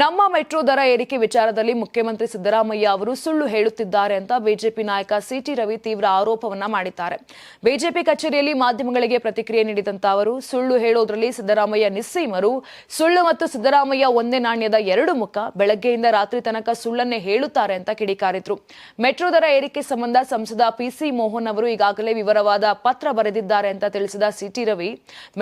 ನಮ್ಮ ಮೆಟ್ರೋ ದರ ಏರಿಕೆ ವಿಚಾರದಲ್ಲಿ ಮುಖ್ಯಮಂತ್ರಿ ಸಿದ್ದರಾಮಯ್ಯ ಅವರು ಸುಳ್ಳು ಹೇಳುತ್ತಿದ್ದಾರೆ ಅಂತ ಬಿಜೆಪಿ ನಾಯಕ ಸಿಟಿ ರವಿ ತೀವ್ರ ಆರೋಪವನ್ನ ಮಾಡಿದ್ದಾರೆ. ಬಿಜೆಪಿ ಕಚೇರಿಯಲ್ಲಿ ಮಾಧ್ಯಮಗಳಿಗೆ ಪ್ರತಿಕ್ರಿಯೆ ನೀಡಿದಂತ ಅವರು, ಸುಳ್ಳು ಹೇಳೋದ್ರಲ್ಲಿ ಸಿದ್ದರಾಮಯ್ಯ ನಿಸ್ಸೀಮರು, ಸುಳ್ಳು ಮತ್ತು ಸಿದ್ದರಾಮಯ್ಯ ಒಂದೇ ನಾಣ್ಯದ ಎರಡು ಮುಖ, ಬೆಳಗ್ಗೆಯಿಂದ ರಾತ್ರಿ ತನಕ ಸುಳ್ಳನ್ನೇ ಹೇಳುತ್ತಾರೆ ಅಂತ ಕಿಡಿಕಾರಿದ್ರು. ಮೆಟ್ರೋ ದರ ಏರಿಕೆ ಸಂಬಂಧ ಸಂಸದ ಪಿಸಿ ಮೋಹನ್ ಅವರು ಈಗಾಗಲೇ ವಿವರವಾದ ಪತ್ರ ಬರೆದಿದ್ದಾರೆ ಅಂತ ತಿಳಿಸಿದ ಸಿಟಿ ರವಿ,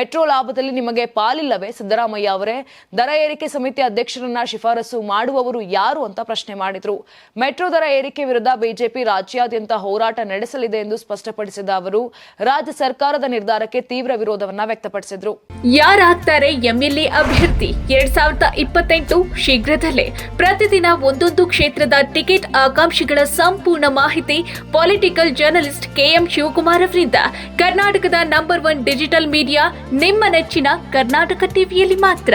ಮೆಟ್ರೋ ಲಾಭದಲ್ಲಿ ನಿಮಗೆ ಪಾಲಿಲ್ಲವೇ? ಸಿದ್ದರಾಮಯ್ಯ ಅವರೇ, ದರ ಏರಿಕೆ ಸಮಿತಿ ಅಧ್ಯಕ್ಷರನ್ನ ಶಿಫಾರಸು ಮಾಡುವವರು ಯಾರು ಅಂತ ಪ್ರಶ್ನೆ ಮಾಡಿದ್ರು. ಮೆಟ್ರೋ ದರ ಏರಿಕೆ ವಿರುದ್ಧ ಬಿಜೆಪಿ ರಾಜ್ಯಾದ್ಯಂತ ಹೋರಾಟ ನಡೆಸಲಿದೆ ಎಂದು ಸ್ಪಷ್ಟಪಡಿಸಿದ ಅವರು, ರಾಜ್ಯ ಸರ್ಕಾರದ ನಿರ್ಧಾರಕ್ಕೆ ತೀವ್ರ ವಿರೋಧವನ್ನ ವ್ಯಕ್ತಪಡಿಸಿದ್ರು. ಯಾರಾಗ್ತಾರೆ ಎಂಎಲ್ಎ ಅಭ್ಯರ್ಥಿ? ಎರಡ್ ಸಾವಿರದ ಇಪ್ಪತ್ತೆಂಟು ಶೀಘ್ರದಲ್ಲೇ ಪ್ರತಿದಿನ ಒಂದೊಂದು ಕ್ಷೇತ್ರದ ಟಿಕೆಟ್ ಆಕಾಂಕ್ಷಿಗಳ ಸಂಪೂರ್ಣ ಮಾಹಿತಿ ಪೊಲಿಟಿಕಲ್ ಜರ್ನಲಿಸ್ಟ್ ಕೆಎಂ ಶಿವಕುಮಾರ್ ಅವರಿಂದ. ಕರ್ನಾಟಕದ ನಂಬರ್ ಒನ್ ಡಿಜಿಟಲ್ ಮೀಡಿಯಾ, ನಿಮ್ಮ ನೆಚ್ಚಿನ ಕರ್ನಾಟಕ ಟಿವಿಯಲ್ಲಿ ಮಾತ್ರ.